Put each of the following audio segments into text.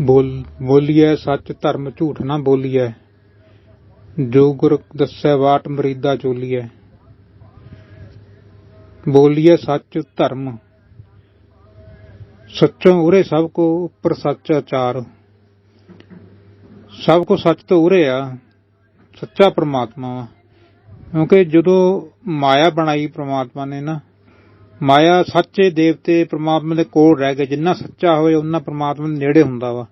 ਬੋਲ, ਬੋਲੀਐ ਸੱਚ ਧਰਮ ਝੂਠ ਨਾ ਬੋਲੀਐ, ਜੋ ਗੁਰ ਦੱਸੈ ਬਾਟ ਮਰੀਦਾ ਚੋਲੀਐ। ਬੋਲੀਐ ਸੱਚ ਧਰਮ, ਸੱਚੋਂ ਉਰੇ ਸਭ ਕੋ ਉੱਪਰ ਸੱਚ ਆਚਾਰ। ਸਭ ਕੋ ਸੱਚ ਤੋਂ ਉਰੇ ਆ, ਸੱਚਾ ਪ੍ਰਮਾਤਮਾ ਵਾ, ਕਿਉਂਕਿ ਜਦੋਂ ਮਾਇਆ ਬਣਾਈ ਪ੍ਰਮਾਤਮਾ ਨੇ ਨਾ ਮਾਇਆ ਸੱਚੇ ਦੇਵਤੇ ਪ੍ਰਮਾਤਮਾ ਦੇ ਕੋਲ ਰਹਿ ਕੇ ਜਿੰਨਾ ਸੱਚਾ ਹੋਵੇ ਉਹਨਾਂ ਪ੍ਰਮਾਤਮਾ ਦੇ ਨੇੜੇ ਹੁੰਦਾ ਵਾ।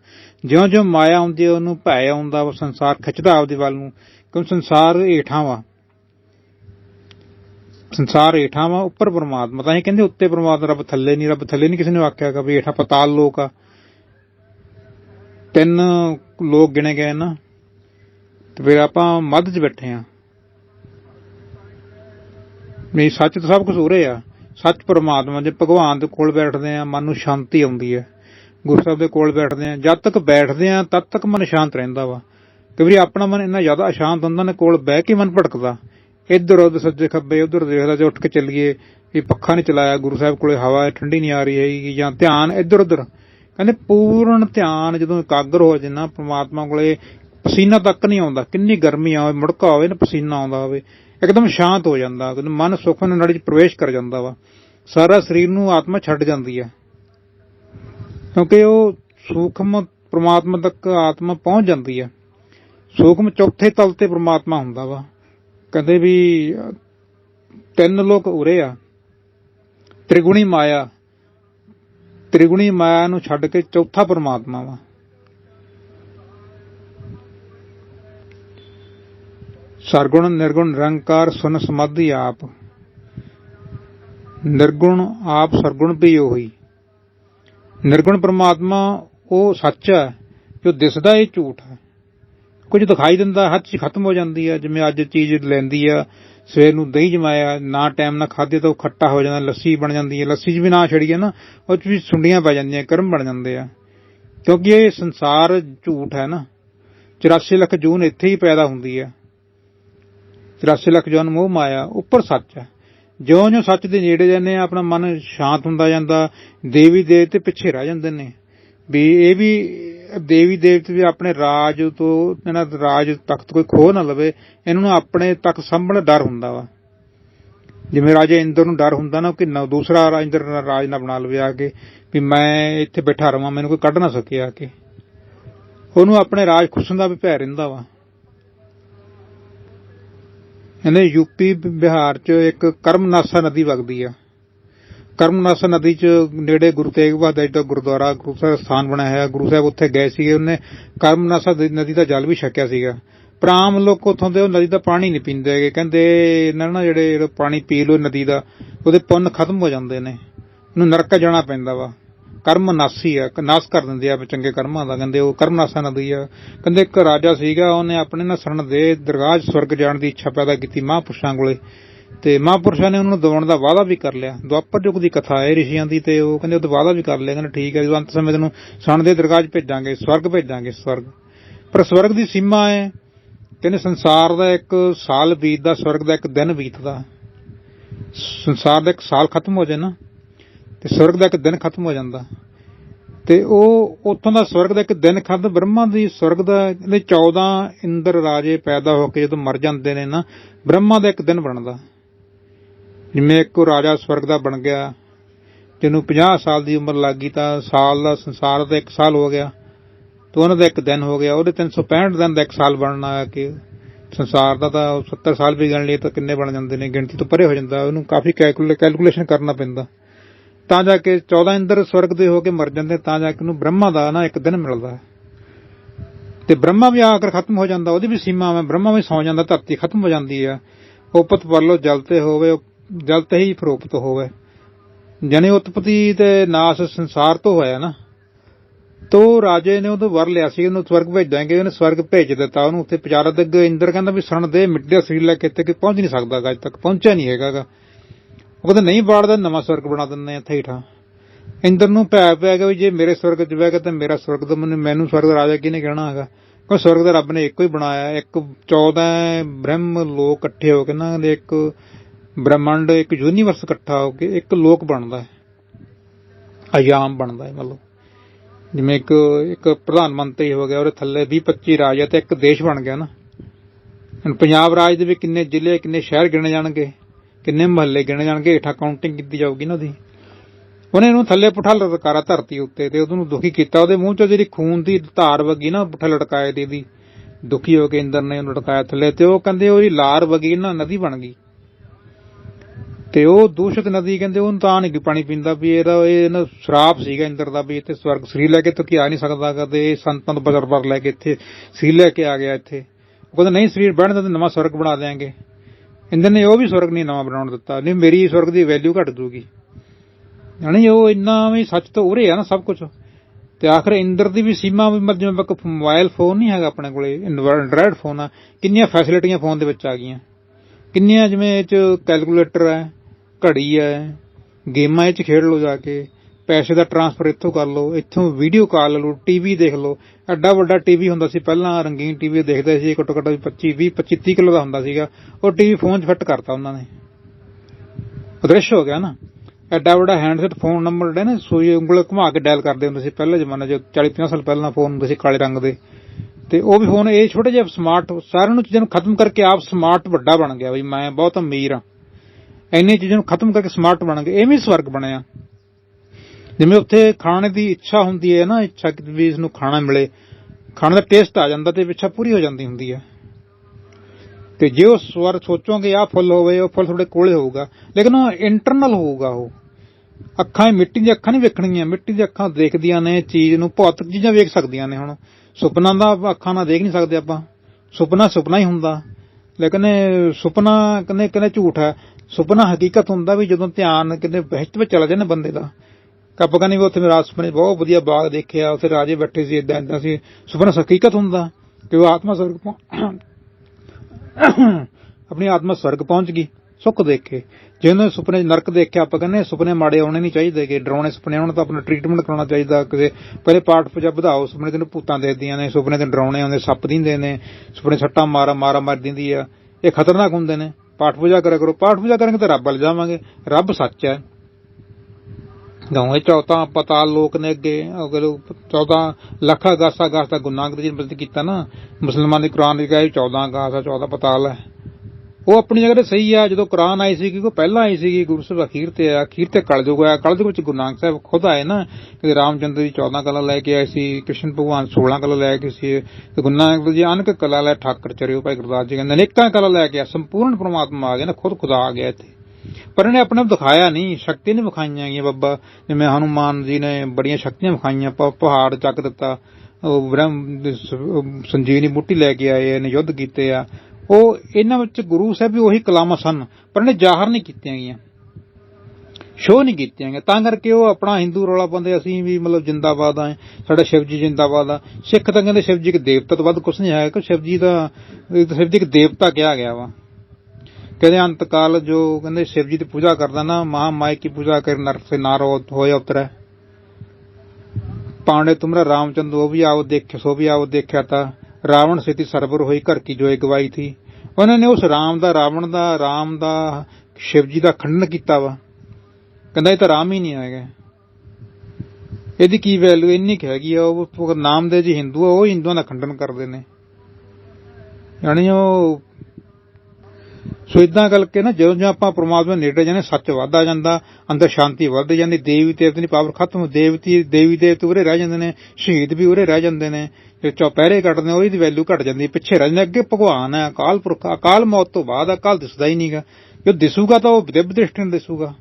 ਜਿਉਂ-ਜਿਉਂ ਮਾਇਆ ਆਉਂਦੀ ਹੈ, ਉਹਨੂੰ ਭੈ ਆਉਂਦਾ ਵਾ, ਸੰਸਾਰ ਖਿੱਚਦਾ ਆਪਦੇ ਵੱਲ ਨੂੰ, ਕਿਉਂ ਸੰਸਾਰ ਏਠਾਂ ਵਾ। ਸੰਸਾਰ ਏਠਾਂ ਵਾ, ਉੱਪਰ ਪ੍ਰਮਾਤਮਾ। ਤਾਂ ਇਹ ਕਹਿੰਦੇ ਉੱਤੇ ਪ੍ਰਮਾਤਮਾ, ਰੱਬ ਥੱਲੇ ਨਹੀਂ, ਰੱਬ ਥੱਲੇ ਨਹੀਂ ਕਿਸੇ ਨੇ ਆਖਿਆ ਕਿ ਵੀ ਏਠਾਂ ਪਤਾਲ ਲੋਕ ਆ। ਤਿੰਨ ਲੋਕ ਗਿਣੇ ਗਏ ਨਾ, ਤੇ ਫਿਰ ਆਪਾਂ ਮੱਧ 'ਚ ਬੈਠੇ ਆ। ਵੀ ਸੱਚ ਤਾਂ ਸਭ ਕੁਝ ਹੋ ਰਿਹਾ ਸੱਚ ਪ੍ਰਮਾਤਮਾ ਜੇ ਭਗਵਾਨ ਦੇ ਕੋਲ ਬੈਠਦੇ ਆ ਮਨ ਨੂੰ ਸ਼ਾਂਤੀ ਆਉਂਦੀ ਹੈ। ਗੁਰੂ ਸਾਹਿਬ ਦੇ ਕੋਲ ਬੈਠਦੇ ਆ ਜਦ ਤੱਕ ਬੈਠਦੇ ਆ ਤਦ ਤੱਕ ਮਨ ਸ਼ਾਂਤ ਰਹਿੰਦਾ ਵਾ। ਕਈ ਆਪਣਾ ਮਨ ਇੰਨਾ ਜ਼ਿਆਦਾ ਅਸ਼ਾਂਤ ਹੁੰਦਾ, ਨੇ ਕੋਲ ਬਹਿ ਕੇ ਮਨ ਭਟਕਦਾ। ਇੱਧਰ ਉੱਧਰ ਸੱਜੇ ਖੱਬੇ, ਉੱਧਰ ਦੇਖਦਾ ਜੇ ਉੱਠ ਕੇ ਚੱਲੀਏ, ਵੀ ਪੱਖਾ ਨਹੀਂ ਚਲਾਇਆ, ਗੁਰੂ ਸਾਹਿਬ ਕੋਲੇ ਹਵਾ ਠੰਡੀ ਨਹੀਂ ਆ ਰਹੀ ਹੈਗੀ, ਜਾਂ ਧਿਆਨ ਇੱਧਰ ਉੱਧਰ। ਕਹਿੰਦੇ ਪੂਰਨ ਧਿਆਨ ਜਦੋਂ ਇਕਾਗਰ ਹੋ ਜਿੰਨਾ ਪ੍ਰਮਾਤਮਾ ਕੋਲੇ ਪਸੀਨਾ ਤੱਕ ਨਹੀਂ ਆਉਂਦਾ, ਕਿੰਨੀ ਗਰਮੀ ਆਵੇ ਮੁੜਕਾ ਹੋਵੇ ਨਾ ਪਸੀਨਾ ਆਉਂਦਾ ਹੋਵੇ। ਇੱਕਦਮ ਸ਼ਾਂਤ ਹੋ ਜਾਂਦਾ ਕਹਿੰਦੇ ਮਨ ਸੁਖ ਨਾਲ ਚ ਪ੍ਰਵੇਸ਼ ਕਰ ਜਾਂਦਾ ਵਾ। ਸਾਰਾ ਸਰੀਰ ਨੂੰ ਆਤਮਾ ਛੱਡ ਜਾਂਦੀ ਹੈ। ਕਿਉਂਕਿ ਉਹ ਸੂਖਮ ਪ੍ਰਮਾਤਮਾ ਤੱਕ ਆਤਮਾ ਪਹੁੰਚ ਜਾਂਦੀ ਹੈ। ਸੂਖਮ ਚੌਥੇ ਤਲ ਤੇ ਪ੍ਰਮਾਤਮਾ ਹੁੰਦਾ ਵਾ। ਕਹਿੰਦੇ ਵੀ, ਤਿੰਨ ਲੋਕ ਉਰੇ ਆ। ਤ੍ਰਿਗੁਣੀ ਮਾਇਆ। ਤ੍ਰਿਗੁਣੀ ਮਾਇਆ ਨੂੰ ਛੱਡ ਕੇ ਚੌਥਾ ਪ੍ਰਮਾਤਮਾ ਵਾ। ਸਰਗੁਣ ਨਿਰਗੁਣ ਨਿਰੰਕਾਰ ਸੁਨ ਸਮਾਧੀ ਆਪ। ਨਿਰਗੁਣ ਆਪ ਸਰਗੁਣ ਵੀ ਉਹੀ। ਨਿਰਗੁਣ ਪ੍ਰਮਾਤਮਾ ਉਹ ਸੱਚ ਹੈ, ਜੋ ਦਿਸਦਾ ਇਹ ਝੂਠ ਹੈ। ਕੁਝ ਦਿਖਾਈ ਦਿੰਦਾ, ਹਰ ਚੀਜ਼ ਖਤਮ ਹੋ ਜਾਂਦੀ ਹੈ। ਜਿਵੇਂ ਅੱਜ ਚੀਜ਼ ਲੈਂਦੀ ਆ ਸਵੇਰ ਨੂੰ ਦਹੀਂ ਜਮਾਇਆ, ਨਾ ਟਾਈਮ ਨਾਲ ਖਾਦੇ ਤਾਂ ਉਹ ਖੱਟਾ ਹੋ ਜਾਂਦਾ, ਲੱਸੀ ਬਣ ਜਾਂਦੀ ਹੈ। ਲੱਸੀ 'ਚ ਵੀ ਨਾ ਛੜੀਏ ਨਾ, ਉਹ 'ਚ ਵੀ ਸੁੰਡੀਆਂ ਪੈ ਜਾਂਦੀਆਂ, ਕਰਮ ਬਣ ਜਾਂਦੇ ਆ। ਕਿਉਂਕਿ ਇਹ ਸੰਸਾਰ ਝੂਠ ਹੈ ਨਾ। 84 ਲੱਖ ਜੂਨ ਇੱਥੇ ਹੀ ਪੈਦਾ ਹੁੰਦੀ ਹੈ। 84 ਲੱਖ ਜੂਨ ਮੋਹ ਮਾਇਆ, ਉੱਪਰ ਸੱਚ ਹੈ। ਜਿਉਂ-ਜਿਉਂ ਸੱਚ ਦੇ ਨੇੜੇ ਜਾਂਦੇ ਆ ਆਪਣਾ ਮਨ ਸ਼ਾਂਤ ਹੁੰਦਾ ਜਾਂਦਾ, ਦੇਵੀ ਦੇਵਤੇ ਪਿੱਛੇ ਰਹਿ ਜਾਂਦੇ ਨੇ। ਵੀ ਇਹ ਵੀ ਦੇਵੀ ਦੇਵਤੇ ਵੀ ਆਪਣੇ ਰਾਜ ਤੋਂ, ਇਹਨਾਂ ਰਾਜ ਤਖਤ ਕੋਈ ਖੋਹ ਨਾ ਲਵੇ, ਇਹਨਾਂ ਨੂੰ ਆਪਣੇ ਤੱਕ ਸੰਭਣ ਡਰ ਹੁੰਦਾ ਵਾ। ਜਿਵੇਂ ਰਾਜੇ ਇੰਦਰ ਨੂੰ ਡਰ ਹੁੰਦਾ ਨਾ, ਕਿ ਨਾ ਦੂਸਰਾ ਰਾ- ਇੰਦਰ ਰਾਜ ਨਾ ਬਣਾ ਲਵੇ ਆ ਕੇ, ਵੀ ਮੈਂ ਇੱਥੇ ਬੈਠਾ ਰਵਾਂ, ਮੈਨੂੰ ਕੋਈ ਕੱਢ ਨਾ ਸਕੇ ਆ ਕੇ। ਉਹਨੂੰ ਆਪਣੇ ਰਾਜ ਖੁੱਸਣ ਦਾ ਵੀ ਭੈ ਰਹਿੰਦਾ ਵਾ। ਇਹਨੇ ਯੂਪੀ, ਬਿਹਾਰ ਚ ਇੱਕ ਕਰਮਨਾਸਾ ਨਦੀ ਵਗਦੀ ਆ। ਕਰਮਨਾਸਾ ਨਦੀ ਚ ਨੇੜੇ ਗੁਰੂ ਤੇਗ ਬਹਾਦਰ ਜੀ ਦਾ ਗੁਰਦੁਆਰਾ, ਗੁਰੂ ਸਾਹਿਬ ਸਥਾਨ ਬਣਾਇਆ ਹੈ ਗੁਰੂ ਸਾਹਿਬ ਉੱਥੇ ਗਏ ਸੀਗੇ, ਉਹਨੇ ਕਰਮਨਾਸਾ ਨਦੀ ਦਾ ਜਲ ਵੀ ਛਕਿਆ ਸੀਗਾ। ਪਰ ਆਮ ਲੋਕ ਉੱਥੋਂ ਦੇ, ਉਹ ਨਦੀ ਦਾ ਪਾਣੀ ਨਹੀਂ ਪੀਂਦੇ ਹੈਗੇ। ਕਹਿੰਦੇ ਇਹਨਾਂ ਨਾ ਜਿਹੜੇ, ਜਿਹੜਾ ਪਾਣੀ ਪੀ ਲੋ ਨਦੀ ਦਾ, ਉਹਦੇ ਪੁੰਨ ਖਤਮ ਹੋ ਜਾਂਦੇ ਨੇ। ਉਹਨੂੰ ਨਰਕ ਜਾਣਾ ਪੈਂਦਾ ਵਾ। ਕਰਮ ਨਾਸੀ ਆ ਨਾਸ ਕਰ ਦਿੰਦੇ ਆ ਚੰਗੇ ਕਰਮਾਂ ਦਾ, ਕਹਿੰਦੇ ਉਹ ਕਰਮਨਾਸਾ ਨਦੀ ਆ। ਕਹਿੰਦੇ ਇੱਕ ਰਾਜਾ ਸੀਗਾ, ਉਹਨੇ ਆਪਣੇ ਨਾ ਸਰਣ ਦੇ ਦਰਗਾਹ ਸਵਰਗ ਜਾਣ ਦੀ ਇੱਛਾ ਪੈਦਾ ਕੀਤੀ ਮਹਾਂਪੁਰਸ਼ਾਂ ਕੋਲੇ। ਤੇ ਮਹਾਂਪੁਰਸ਼ਾਂ ਨੇ ਉਹਨੂੰ ਦਵਾਉਣ ਦਾ ਵਾਅਦਾ ਵੀ ਕਰ ਲਿਆ। ਦੁਆਪਰ ਯੁੱਗ ਦੀ ਕਥਾ ਹੈ ਰਿਸ਼ੀਆਂ ਦੀ ਤੇ ਉਹ ਕਹਿੰਦੇ ਉਹ ਵਾਅਦਾ ਵੀ ਕਰ ਲਿਆ, ਕਹਿੰਦੇ ਠੀਕ ਹੈ, ਜਦੋਂ ਅੰਤ ਸਮੇਂ ਤੈਨੂੰ ਸਣ ਦੇ ਦਰਗਾਹ 'ਚ ਭੇਜਾਂਗੇ, ਸਵਰਗ ਭੇਜਾਂਗੇ, ਸਵਰਗ। ਪਰ ਸਵਰਗ ਦੀ ਸੀਮਾ ਹੈ ਕਹਿੰਦੇ ਸੰਸਾਰ ਦਾ ਇੱਕ ਸਾਲ ਬੀਤਦਾ, ਸਵਰਗ ਦਾ ਇੱਕ ਦਿਨ ਬੀਤਦਾ। ਸੰਸਾਰ ਦਾ ਇੱਕ ਸਾਲ ਖਤਮ ਹੋ ਜਾਏ ਨਾ ਤੇ ਸਵਰਗ ਦਾ ਇੱਕ ਦਿਨ ਖਤਮ ਹੋ ਜਾਂਦਾ। ਤੇ ਉਹ ਉੱਥੋਂ ਦਾ ਸਵਰਗ ਦਾ ਇੱਕ ਦਿਨ ਖਤਮ, ਬ੍ਰਹਮਾ ਦੀ ਸਵਰਗ ਦਾ ਇਹਦੇ 14 ਇੰਦਰ ਰਾਜੇ ਪੈਦਾ ਹੋ ਕੇ ਜਦੋਂ ਮਰ ਜਾਂਦੇ ਨੇ ਨਾ, ਬ੍ਰਹਮਾ ਦਾ ਇੱਕ ਦਿਨ ਬਣਦਾ। ਜਿਵੇਂ ਇੱਕ ਰਾਜਾ ਸਵਰਗ ਦਾ ਬਣ ਗਿਆ, ਜਿਹਨੂੰ 50 ਸਾਲ ਦੀ ਉਮਰ ਲੱਗ ਗਈ ਤਾਂ ਸਾਲ ਦਾ ਸੰਸਾਰ ਦਾ ਇੱਕ ਸਾਲ ਹੋ ਗਿਆ, ਤੇ ਉਹਨਾਂ ਦਾ ਇੱਕ ਦਿਨ ਹੋ ਗਿਆ, ਉਹਦੇ 365 ਦਿਨ ਦਾ ਇੱਕ ਸਾਲ ਬਣਨਾ ਆ ਕਿ ਸੰਸਾਰ ਦਾ ਤਾਂ 70 ਸਾਲ ਵੀ ਗਣ ਲਈਏ ਤਾਂ ਕਿੰਨੇ ਬਣ ਜਾਂਦੇ ਨੇ, ਗਿਣਤੀ ਤੋਂ ਪਰੇ ਹੋ ਜਾਂਦਾ, ਉਹਨੂੰ ਕਾਫੀ ਕੈਲਕੂਲੇਸ਼ਨ ਕਰਨਾ ਪੈਂਦਾ। ਤਾਂ ਜਾ ਕੇ 14 ਇੰਦਰ ਸਵਰਗ ਦੇ ਹੋ ਕੇ ਮਰ ਜਾਂਦੇ ਤਾਂ ਜਾ ਕੇ ਉਹਨੂੰ ਬ੍ਰਹਮਾ ਦਾ ਨਾ ਇੱਕ ਦਿਨ ਮਿਲਦਾ। ਤੇ ਬ੍ਰਹਮਾ ਵੀ ਆਖਰ ਖਤਮ ਹੋ ਜਾਂਦਾ ਉਹਦੀ ਵੀ ਸੀਮਾ ਹੈ ਬ੍ਰਹਮਾ ਵੀ ਸੌ ਜਾਂਦਾ ਧਰਤੀ ਖਤਮ ਹੋ ਜਾਂਦੀ ਆ। ਉਪਤ ਪਰਲੋ ਜਲਤੇ ਹੋਵੇ ਜਲ ਹੀ ਫਰੋਪਤ ਹੋਵੇ। ਜਨੇ ਉਤਪਤੀ ਤੇ ਨਾਸ ਸੰਸਾਰ ਤੋਂ ਹੋਇਆ ਨਾ। ਤੋ ਰਾਜੇ ਨੇ ਉਹਦੋਂ ਵਰ ਲਿਆ ਸੀ ਉਹਨੂੰ ਸਵਰਗ ਭੇਜਾਂਗੇ ਉਹਨੇ ਸਵਰਗ ਭੇਜ ਦਿੱਤਾ ਉਹਨੂੰ ਉੱਥੇ ਪੁਜਾਰਾ ਦੇ ਅੱਗੇ ਇੰਦਰ ਕਹਿੰਦਾ ਵੀ ਸਣ ਦੇ ਮਿੱਟੀ ਦਾ ਸਰੀਰ ਲੈ ਕੇ ਇੱਥੇ ਕਿ ਪਹੁੰਚ ਨਹੀਂ ਸਕਦਾ ਗਾ, ਅੱਜ ਤੱਕ ਪਹੁੰਚਿਆ ਨਹੀਂ ਹੈਗਾਗਾ। ਉਹ ਕਹਿੰਦਾ, ਨਹੀਂ ਬਾੜਦਾ ਨਵਾਂ ਸਵਰਗ ਬਣਾ ਦਿੰਦੇ ਆ ਇੱਥੇ ਇੰਦਰ ਨੂੰ ਭੈ ਪਿਆ ਗਿਆ ਵੀ ਜੇ ਮੇਰੇ ਸਵਰਗ 'ਚ ਬਹਿ ਗਿਆ ਤਾਂ ਮੇਰਾ ਸਵਰਗ ਦਾ ਮੈਨੂੰ ਮੈਨੂੰ ਸਵਰਗ ਦਾ ਰਾਜਾ ਕਿਹਨੇ ਕਹਿਣਾ ਹੈਗਾ? ਕੋਈ ਸਵਰਗ ਦਾ ਰੱਬ ਨੇ ਇੱਕੋ ਹੀ ਬਣਾਇਆ, ਇੱਕ 14 ਬ੍ਰਹਮ ਲੋਕ ਇਕੱਠੇ ਹੋ ਕੇ ਨਾ ਦੇ ਇੱਕ ਬ੍ਰਹਮੰਡ, ਇੱਕ ਯੂਨੀਵਰਸ ਇਕੱਠਾ ਹੋ ਕੇ ਇੱਕ ਲੋਕ ਬਣਦਾ ਹੈ। ਆਯਾਮ ਬਣਦਾ ਹੈ, ਮਤਲਬ। ਜਿਵੇਂ ਇੱਕ ਇੱਕ ਪ੍ਰਧਾਨ ਮੰਤਰੀ ਹੋ ਗਿਆ, ਉਹਦੇ ਥੱਲੇ 20 25 ਰਾਜ ਹੈ ਤੇ ਇੱਕ ਦੇਸ਼ ਬਣ ਗਿਆ ਨਾ। ਹੁਣ ਪੰਜਾਬ ਰਾਜ ਦੇ ਵੀ ਕਿੰਨੇ ਜ਼ਿਲ੍ਹੇ, ਕਿੰਨੇ ਸ਼ਹਿਰ ਗਿਣੇ ਜਾਣਗੇ? ਕਿੰਨੇ ਮਹੱਲੇ ਗਿਣੇ ਜਾਣਗੇ, ਹੇਠਾਂ ਕਾਊਂਟਿੰਗ ਕੀਤੀ ਜਾਊਗੀ ਨਾ ਉਹਦੀ। ਉਹਨੇ ਇਹਨੂੰ ਥੱਲੇ ਪੁੱਠਾ ਲਟਕਾਰਾ ਧਰਤੀ ਉੱਤੇ ਤੇ ਉਹਨੂੰ ਦੁਖੀ ਕੀਤਾ। ਉਹਦੇ ਮੂੰਹ ਚੋਂ ਜਿਹੜੀ ਖੂਨ ਦੀ ਧਾਰ ਵਗੀ ਨਾ, ਪੁੱਠਾ ਲਟਕਾਏ ਦੀ ਇਹਦੀ ਦੁਖੀ ਹੋ ਕੇ ਇੰਦਰ ਨੇ ਉਹਨੂੰ ਲਟਕਾਇਆ ਥੱਲੇ ਤੇ ਉਹ ਕਹਿੰਦੇ ਉਹਦੀ ਲਾਰ ਵਗੀ ਨਾ, ਨਦੀ ਬਣ ਗਈ। ਤੇ ਉਹ ਦੂਸ਼ਿਤ ਨਦੀ ਕਹਿੰਦੇ ਉਹਨੂੰ ਤਾਂ ਨਹੀਂ ਪਾਣੀ ਪੀਂਦਾ ਵੀ ਇਹਦਾ, ਇਹ ਨਾ ਸ਼ਰਾਪ ਸੀਗਾ ਇੰਦਰ ਦਾ ਵੀ ਇੱਥੇ ਸਵਰਗ ਸ੍ਰੀ ਲੈ ਕੇ ਤਾਂ ਕੀ ਆ ਨਹੀਂ ਸਕਦਾ ਕਦੇ ਇਹ ਸੰਤਾਂ ਤੋਂ ਬਜ਼ਰ ਪਰ ਲੈ ਕੇ ਇੱਥੇ ਸ੍ਰੀ ਲੈ ਕੇ ਆ ਗਿਆ ਇੱਥੇ। ਉਹ ਕਹਿੰਦਾ, ਨਹੀਂ ਸਰੀਰ ਬਣ ਤਾਂ ਨਵਾਂ ਸਵਰਗ ਬਣਾ ਦੇਾਂਗੇ ਇੰਦਰ ਨੇ ਉਹ ਵੀ ਸਵਰਗ ਨਹੀਂ ਨਵਾਂ ਬਣਾਉਣ ਦਿੱਤਾ। ਨਹੀਂ, ਮੇਰੀ ਸਵਰਗ ਦੀ ਵੈਲਿਊ ਘਟ ਜੂਗੀ ਯਾਨੀ ਉਹ ਇੰਨਾ ਵੀ ਸੱਚ ਤੋਂ ਉਰੇ ਆ ਨਾ ਸਭ ਕੁਝ ਤੇ ਆਖਰ ਇੰਦਰ ਦੀ ਵੀ ਸੀਮਾ ਵੀ ਜਿਵੇਂ ਇੱਕ ਮੋਬਾਈਲ ਫੋਨ ਨਹੀਂ ਹੈਗਾ ਆਪਣੇ ਕੋਲੇ ਐਂਡਰਾਇਡ ਫੋਨ ਆ, ਕਿੰਨੀਆਂ ਫੈਸਿਲਿਟੀਆਂ ਫੋਨ ਦੇ ਵਿੱਚ ਆ ਗਈਆਂ। ਕਿੰਨੀਆਂ ਜਿਵੇਂ ਇਹ ਚ ਕੈਲਕੂਲੇਟਰ ਹੈ, ਘੜੀ ਹੈ, ਗੇਮਾਂ ਇਹ ਚ ਖੇਡ ਲਓ ਜਾ ਕੇ। ਪੈਸੇ ਦਾ ਟ੍ਰਾਂਸਫਰ ਇੱਥੋਂ ਕਰ ਲਓ, ਇੱਥੋਂ ਵੀਡੀਓ ਕਾਲ ਲਓ ਟੀਵੀ ਦੇਖ ਲਓ। ਐਡਾ ਵੱਡਾ ਟੀਵੀ ਹੁੰਦਾ ਸੀ, ਪਹਿਲਾਂ ਰੰਗੀਨ ਟੀਵੀ ਦੇਖਦੇ ਸੀ, ਘੱਟੋ ਘੱਟ 25 20 25 30 ਕਿਲੋ ਦਾ ਹੁੰਦਾ ਸੀਗਾ। ਉਹ ਟੀਵੀ ਫੋਨ 'ਚ ਫਿੱਟ ਕਰਤਾ ਉਹਨਾਂ ਨੇ। ਦ੍ਰਿਸ਼ ਹੋ ਗਿਆ ਨਾ। ਐਡਾ ਵੱਡਾ ਹੈਂਡਸੈਟ ਫੋਨ ਨੰਬਰ ਜਿਹੜੇ ਨੇ, ਸੂਈ ਉਂਗਲ ਘੁਮਾ ਕੇ ਡਾਇਲ ਕਰਦੇ ਹੁੰਦੇ ਸੀ ਪਹਿਲੇ ਜ਼ਮਾਨੇ 'ਚ 40 50 ਸਾਲ ਪਹਿਲਾਂ ਫੋਨ ਹੁੰਦੇ ਸੀ ਕਾਲੇ ਰੰਗ ਦੇ। ਤੇ ਉਹ ਵੀ ਫੋਨ ਇਹ ਛੋਟੇ ਜਿਹੇ ਸਮਾਰਟ ਸਾਰਿਆਂ ਨੂੰ ਚੀਜ਼ਾਂ ਨੂੰ ਖਤਮ ਕਰਕੇ ਆਪ ਸਮਾਰਟ ਵੱਡਾ ਬਣ ਗਿਆ ਬਈ, ਮੈਂ ਬਹੁਤ ਅਮੀਰ ਆ ਇੰਨੀ ਚੀਜ਼ਾਂ ਨੂੰ ਖਤਮ ਕਰਕੇ ਸਮਾਰਟ ਬਣ ਗਏ, ਐਵੇਂ ਸਵਰਗ ਬਣਿਆ। ਜਿਵੇਂ ਉੱਥੇ ਖਾਣੇ ਦੀ ਇੱਛਾ ਹੁੰਦੀ ਹੈ ਨਾ, ਇੱਛਾ ਕਿ ਵੀ ਇਸ ਨੂੰ ਖਾਣਾ ਮਿਲੇ, ਖਾਣੇ ਦਾ ਟੇਸਟ ਆ ਜਾਂਦਾ ਤੇ ਇੱਛਾ ਪੂਰੀ ਹੋ ਜਾਂਦੀ ਹੁੰਦੀ ਹੈ। ਤੇ ਜੇ ਉਹ ਸਵਰ ਸੋਚੋਗੇ ਆ ਫੁੱਲ ਹੋਵੇ, ਉਹ ਫੁੱਲ ਤੁਹਾਡੇ ਕੋਲੇ ਹੋਊਗਾ, ਲੇਕਿਨ ਉਹ ਇੰਟਰਨਲ ਹੋਊਗਾ ਉਹ। ਅੱਖਾਂ ਮਿੱਟੀ ਦੀਆਂ ਅੱਖਾਂ ਨਹੀਂ ਵੇਖਣੀਆਂ, ਮਿੱਟੀ ਦੀਆਂ ਅੱਖਾਂ ਦੇਖਦੀਆਂ ਨੇ, ਚੀਜ਼ ਨੂੰ ਭੌਤਿਕ ਚੀਜ਼ਾਂ ਵੇਖ ਸਕਦੀਆਂ ਨੇ ਹੁਣ। ਸੁਪਨਾ ਦਾ ਅੱਖਾਂ ਨਾਲ ਦੇਖ ਨਹੀਂ ਸਕਦੇ ਆਪਾਂ। ਸੁਪਨਾ ਸੁਪਨਾ ਹੀ ਹੁੰਦਾ। ਲੇਕਿਨ ਸੁਪਨਾ ਕਹਿੰਦੇ ਕਹਿੰਦੇ ਝੂਠ ਹੈ। ਸੁਪਨਾ ਹਕੀਕਤ ਹੁੰਦਾ ਵੀ ਜਦੋਂ ਧਿਆਨ ਕਿਤੇ ਬਹਿਸ਼ਤ ਵਿੱਚ ਚਲਾ ਜਾਏ ਨਾ ਬੰਦੇ ਦਾ ਆਪਾਂ ਕਹਿੰਦੇ ਵੀ ਉੱਥੇ ਮੇਰਾ ਸੁਪਨੇ ਬਹੁਤ ਵਧੀਆ ਬਾਗ ਦੇਖਿਆ, ਉੱਥੇ ਰਾਜੇ ਬੈਠੇ ਸੀ ਇਦਾਂ ਇਦਾਂ ਸੀ। ਸੁਪਨਾ ਹਕੀਕਤ ਹੁੰਦਾ ਕਿ ਉਹ ਆਤਮਾ ਸਵਰਗ ਆਪਣੀ ਆਤਮਾ ਸਵਰਗ ਪਹੁੰਚ ਗਈ, ਸੁੱਖ ਦੇਖੇ। ਜੇ ਉਹਨੇ ਸੁਪਨੇ 'ਚ ਨਰਕ ਦੇਖਿਆ, ਆਪਾਂ ਕਹਿੰਦੇ ਸੁਪਨੇ ਮਾੜੇ ਆਉਣੇ ਨਹੀਂ ਚਾਹੀਦੇ ਕਿ ਡਰਾਉਣੇ ਸੁਪਨੇ ਆਉਣ ਤਾਂ ਆਪਣਾ ਟ੍ਰੀਟਮੈਂਟ ਕਰਾਉਣਾ ਚਾਹੀਦਾ। ਕਿਸੇ ਪਹਿਲੇ ਪਾਠ ਪੂਜਾ ਵਧਾਓ, ਸੁਪਨੇ ਤੈਨੂੰ ਭੂਤਾਂ ਦੇਦੀਆਂ ਨੇ, ਸੁਪਨੇ ਤੇ ਡਰਾਉਣੇ ਆਉਂਦੇ, ਸੱਪ ਦਿੰਦੇ ਨੇ, ਸੁਪਨੇ ਸੱਟਾਂ ਮਾਰਾ ਮਾਰਾ ਮਾਰ ਦਿੰਦੀ ਆ। ਇਹ ਖਤਰਨਾਕ ਹੁੰਦੇ ਨੇ। ਪਾਠ ਪੂਜਾ ਕਰਿਆ ਕਰੋ, ਪਾਠ ਪੂਜਾ ਕਰਾਂਗੇ ਤਾਂ ਰੱਬ ਵੱਲ ਜਾਵਾਂਗੇ। ਰੱਬ ਸੱਚ ਹੈ। ਗਾਉਂ 14 ਪਤਾਲ ਲੋਕ ਨੇ ਅੱਗੇ, ਅਗਰ 14 ਲੱਖ ਅਗਾਸਾ ਅਗਾਸ ਦਾ ਗੁਨਾਹ ਅੰਗਰੇਜ਼ੀ ਨੇ ਕੀਤਾ ਨਾ, ਮੁਸਲਮਾਨ ਦੀ ਕੁਰਾਨ ਦੀ ਕਹੇ 14 ਅਗਾਸ ਆ 14 ਪਤਾਲ ਹੈ ਉਹ ਆਪਣੀ ਜਗ੍ਹਾ ਤੇ ਸਹੀ ਆ, ਜਦੋਂ ਕੁਰਾਨ ਆਈ ਸੀ ਉਹ ਪਹਿਲਾਂ ਆਈ ਸੀਗੀ, ਗੁਰੂ ਸਾਹਿਬ ਅਖੀਰ ਤੇ ਆ, ਅਖੀਰ ਤੇ ਕਲਯੁਗ ਆਇਆ ਕਲਯੁਗ ਵਿੱਚ ਗੁਰੂ ਨਾਨਕ ਸਾਹਿਬ ਖੁਦ ਆਏ ਨਾ, ਕਿ ਰਾਮਚੰਦਰ ਜੀ 14 ਕਲਾ ਲੈ ਕੇ ਆਏ ਸੀ, ਕ੍ਰਿਸ਼ਨ ਭਗਵਾਨ 16 ਕਲਾ ਲੈ ਕੇ ਸੀ, ਤੇ ਗੁਰੂ ਨਾਨਕ ਦੇਵ ਜੀ ਅਨਕ ਕਲਾ ਲੈ ਠਾਕਰ ਚਰਿਓ, ਭਾਈ ਗੁਰਦਾਸ ਜੀ ਕਹਿੰਦੇ ਅਨੇਕਾਂ ਕਲਾ ਲੈ ਕੇ ਆ, ਸੰਪੂਰਨ ਪ੍ਰਮਾਤਮਾ ਆ ਗਿਆ ਨਾ, ਖੁਦ ਖੁਦਾ ਆ ਗਿਆ ਇੱਥੇ। ਪਰ ਇਹਨੇ ਆਪਣੇ ਆਪ ਦਿਖਾਇਆ ਨਹੀਂ, ਸ਼ਕਤੀ ਨਹੀਂ ਵਿਖਾਈਆਂ ਗਈਆਂ ਬਾਬਾ। ਜਿਵੇਂ ਹਨੂਮਾਨ ਜੀ ਨੇ ਬੜੀਆਂ ਸ਼ਕਤੀਆਂ ਵਿਖਾਈਆਂ ਪਹਾੜ ਚੱਕ ਦਿੱਤਾ, ਉਹ ਬ੍ਰਹਮ ਸੰਜੀਵਨੀ ਬੂਟੀ ਲੈ ਕੇ ਆਏ, ਇਹਨੇ ਯੁੱਧ ਕੀਤੇ ਆ। ਉਹ ਇਹਨਾਂ ਵਿੱਚ ਗੁਰੂ ਸਾਹਿਬ ਵੀ ਉਹੀ ਕਲਾਮਾਂ ਸਨ, ਪਰ ਇਹਨੇ ਜ਼ਾਹਰ ਨਹੀਂ ਕੀਤੀਆਂ ਗਈਆਂ। ਸ਼ੋਅ ਨਹੀਂ ਕੀਤੀਆਂ ਗਈਆਂ। ਤਾਂ ਕਰਕੇ ਉਹ ਆਪਣਾ ਹਿੰਦੂ ਰੌਲਾ ਪਾਉਂਦੇ, ਅਸੀਂ ਵੀ ਮਤਲਬ ਜਿੰਦਾਬਾਦ ਆ, ਸਾਡਾ ਸ਼ਿਵ ਜੀ ਜਿੰਦਾਬਾਦ ਆ। ਸਿੱਖ ਤਾਂ ਕਹਿੰਦੇ ਸ਼ਿਵ ਜੀ ਇੱਕ ਦੇਵਤਾ ਤੋਂ ਵੱਧ ਕੁਝ ਨਹੀਂ ਹੈ, ਕਿ ਸ਼ਿਵ ਜੀ ਦਾ ਸ਼ਿਵ ਜੀ ਇੱਕ ਦੇਵਤਾ ਕਿਹਾ ਗਿਆ ਵਾ। ਕਹਿੰਦੇ ਅੰਤ ਕਾਲ ਜੋ ਕਹਿੰਦੇ ਸ਼ਿਵ ਜੀ ਦੀ ਪੂਜਾ ਕਰਦਾ ਨਾ ਮਹਾ ਮਾਈ ਕੀ ਪੂਜਾ ਕਰ ਨਰਕ ਸੇ ਨਾਰ ਹੋਇਆ ਉਤਰੈ। ਪਾਂਡੇ ਤੁਮਰਾ ਰਾਮਚੰਦ, ਉਹ ਵੀ ਆਓ ਦੇਖਿਓ, ਸੋ ਵੀ ਆਓ ਦੇਖਿਆ ਤਾਂ। ਰਾਵਣ ਸੇਤੀ ਸਰਬਰ ਹੋਈ ਘਰ ਕੀ ਜੋਏ ਗਵਾਈ ਥੀ। ਉਹਨਾਂ ਨੇ ਉਸ ਰਾਮ ਦਾ, ਰਾਵਣ ਦਾ, ਰਾਮ ਦਾ ਸ਼ਿਵ ਜੀ ਦਾ ਖੰਡਨ ਕੀਤਾ ਵਾ। ਕਹਿੰਦਾ ਇਹ ਤਾਂ ਰਾਮ ਹੀ ਨਹੀਂ ਹੈਗਾ। ਇਹਦੀ ਕੀ ਵੈਲਿਊ ਇੰਨੀ ਕੁ ਹੈਗੀ ਆ, ਉਹ ਉਹ ਨਾਮ ਦੇ ਜੀ ਹਿੰਦੂ ਆ, ਉਹ ਹਿੰਦੂਆਂ ਦਾ ਖੰਡਨ ਕਰਦੇ ਨੇ। ਯਾਨੀ ਉਹ ਸੋ ਇਦਾਂ ਕਰਕੇ ਨਾ ਜਦੋਂ ਜਦੋਂ ਆਪਾਂ ਪ੍ਰਮਾਤਮਾ ਨੇੜੇ ਜਾਂਦੇ ਸੱਚ ਵੱਧਦਾ ਜਾਂਦਾ, ਅੰਦਰ ਸ਼ਾਂਤੀ ਵੱਧਦੀ ਜਾਂਦੀ, ਦੇਵੀ ਦੇਵਤੇ ਦੀ ਪਾਵਰ ਖਤਮ ਦੇਵਤੀ, ਦੇਵੀ ਦੇਵਤੇ ਉਰੇ ਰਹਿ ਜਾਂਦੇ ਨੇ, ਸ਼ਹੀਦ ਵੀ ਉਰੇ ਰਹਿ ਜਾਂਦੇ ਨੇ ਜੇ ਚੌਪਹਿਰੇ ਕੱਟਦੇ ਉਹਦੀ ਵੈਲਿਊ ਘਟ ਜਾਂਦੀ, ਪਿੱਛੇ ਰਹਿ ਜਾਂਦੇ, ਅੱਗੇ ਭਗਵਾਨ ਹੈ, ਅਕਾਲ ਪੁਰਖ, ਅਕਾਲ ਮੌਤ ਤੋਂ ਬਾਅਦ ਅਕਾਲ ਦਿਸਦਾ ਹੀ ਨਹੀਂਗਾ ਜੇ ਦਿਸੂਗਾ ਤਾਂ ਉਹ ਦਿਵ ਦ੍ਰਿਸ਼ਟੀ ਨਾਲ ਦਿਸੂਗਾ।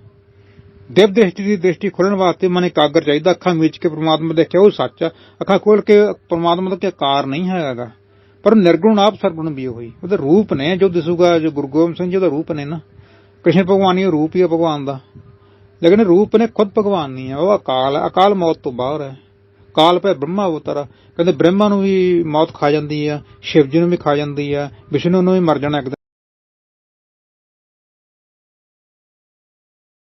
ਦਿਵ ਦ੍ਰਿਸ਼ਟੀ ਦੀ ਦ੍ਰਿਸ਼ਟੀ ਖੋਲਣ ਵਾਸਤੇ ਮਨ ਇਕਾਗਰ ਚਾਹੀਦਾ, ਅੱਖਾਂ ਮੀਚ ਕੇ ਪ੍ਰਮਾਤਮਾ ਦੇਖਿਆ ਉਹ ਸੱਚ ਆ। ਅੱਖਾਂ ਖੋਲ ਕੇ ਪ੍ਰਮਾਤਮਾ ਦਾ ਕੀ ਆਕਾਰ ਨਹੀਂ ਹੈਗਾ। ਪਰ ਨਿਰਗੁਣ ਆਪ ਸਰਗੁਣ ਵੀ ਹੋਈ ਉਹਦੇ ਰੂਪ ਨੇ, ਜੋ ਦਿਸੂਗਾ, ਜੋ ਗੁਰੂ ਗੋਬਿੰਦ ਸਿੰਘ ਜੀ ਉਹਦਾ ਰੂਪ ਨੇ ਨਾ। ਕ੍ਰਿਸ਼ਨ ਭਗਵਾਨ ਹੀ ਉਹ ਰੂਪ ਹੀ ਹੈ ਭਗਵਾਨ ਦਾ। ਲੇਕਿਨ ਰੂਪ ਨੇ ਖੁਦ ਭਗਵਾਨ ਨਹੀਂ ਹੈ ਉਹ ਅਕਾਲ ਹੈ ਅਕਾਲ ਮੌਤ ਤੋਂ ਬਾਹਰ ਹੈ। ਕਾਲ ਪੈ ਬ੍ਰਹਮਾ ਅਵਤਾਰ ਕਹਿੰਦੇ ਬ੍ਰਹਮਾ ਨੂੰ ਵੀ ਮੌਤ ਖਾ ਜਾਂਦੀ ਆ, ਸ਼ਿਵ ਜੀ ਨੂੰ ਵੀ ਖਾ ਜਾਂਦੀ ਆ, ਵਿਸ਼ਨੂੰ ਨੂੰ ਵੀ ਮਰ ਜਾਣਾ ਇੱਕ